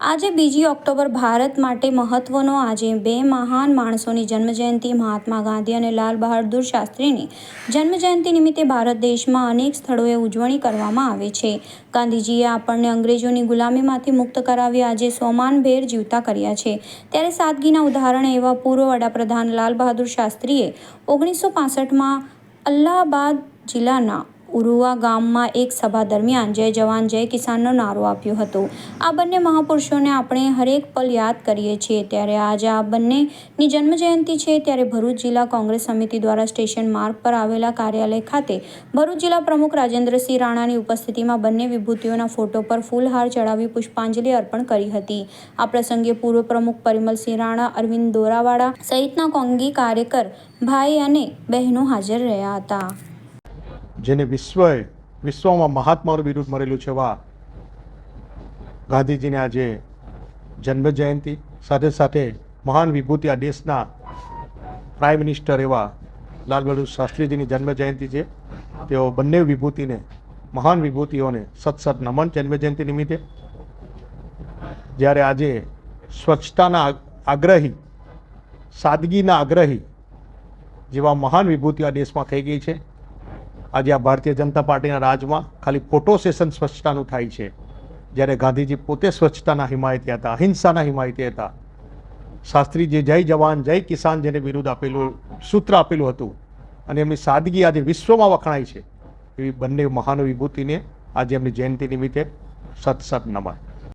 આજે બીજી ઓક્ટોબર ભારત માટે મહત્વનો આજે બે મહાન માણસોની જન્મજયંતિ, મહાત્મા ગાંધી અને લાલ બહાદુર શાસ્ત્રીની જન્મજયંતિ નિમિત્તે ભારત દેશમાં અનેક સ્થળોએ ઉજવણી કરવામાં આવે છે. ગાંધીજીએ આપણને અંગ્રેજોની ગુલામીમાંથી મુક્ત કરાવી આજે સોમાનભેર જીવતા કર્યા છે. ત્યારે સાદગીના ઉદાહરણ એવા પૂર્વ વડાપ્રધાન લાલ બહાદુર શાસ્ત્રીએ ઓગણીસો પાસઠમાં અલ્હાબાદ જિલ્લાના ઉરુવા ગામમાં એક સભા દરમિયાન જય જવાન, જય કિસાનનો નારો આપ્યો હતો. આ બંને મહાપુરુષોને આપણે હરેક પલ યાદ કરીએ છીએ. ત્યારે આજે આ બંનેની જન્મજયંતિ છે. ત્યારે ભરૂચ જિલ્લા કોંગ્રેસ સમિતિ દ્વારા સ્ટેશન માર્ગ પર આવેલા કાર્યાલય ખાતે ભરૂચ જિલ્લા પ્રમુખ રાજેન્દ્રસિંહ રાણાની ઉપસ્થિતિમાં બંને વિભૂતિઓના ફોટો પર ફૂલહાર ચડાવી પુષ્પાંજલિ અર્પણ કરી હતી. આ પ્રસંગે પૂર્વ પ્રમુખ પરિમલસિંહ રાણા, અરવિંદ દોરાવાડા સહિતના કોંગી કાર્યકર, ભાઈ અને બહેનો હાજર રહ્યા હતા. જેને વિશ્વએ, વિશ્વમાં મહાત્માનું બિરુદ મળેલું છે વા ગાંધીજીની આજે જન્મ જયંતિ સાથે સાથે મહાન વિભૂતિ આ દેશના પ્રાઇમ મિનિસ્ટર એવા લાલ બહાદુર શાસ્ત્રીજીની જન્મ જયંતિ છે. તેઓ બંને વિભૂતિને, મહાન વિભૂતિઓને સત સત નમન જન્મ જયંતિ નિમિત્તે જ્યારે આજે સ્વચ્છતાના આગ્રહી, સાદગીના આગ્રહી જેવા મહાન વિભૂતિઓ આ દેશમાં થઈ ગઈ છે. આજે આ ભારતીય જનતા પાર્ટીના રાજમાં ખાલી ફોટો સેશન સ્વચ્છતાનું થાય છે. જ્યારે ગાંધીજી પોતે સ્વચ્છતાના હિમાયતી હતા, અહિંસાના હિમાયતી હતા. શાસ્ત્રીજી જય જવાન, જય કિસાન જેને વિરુદ્ધ આપેલું સૂત્ર આપેલું હતું અને એમની સાદગી આજે વિશ્વમાં વખણાય છે, એવી બંને મહાન વિભૂતિને આજે એમની જયંતિ નિમિત્તે સત સત નમન.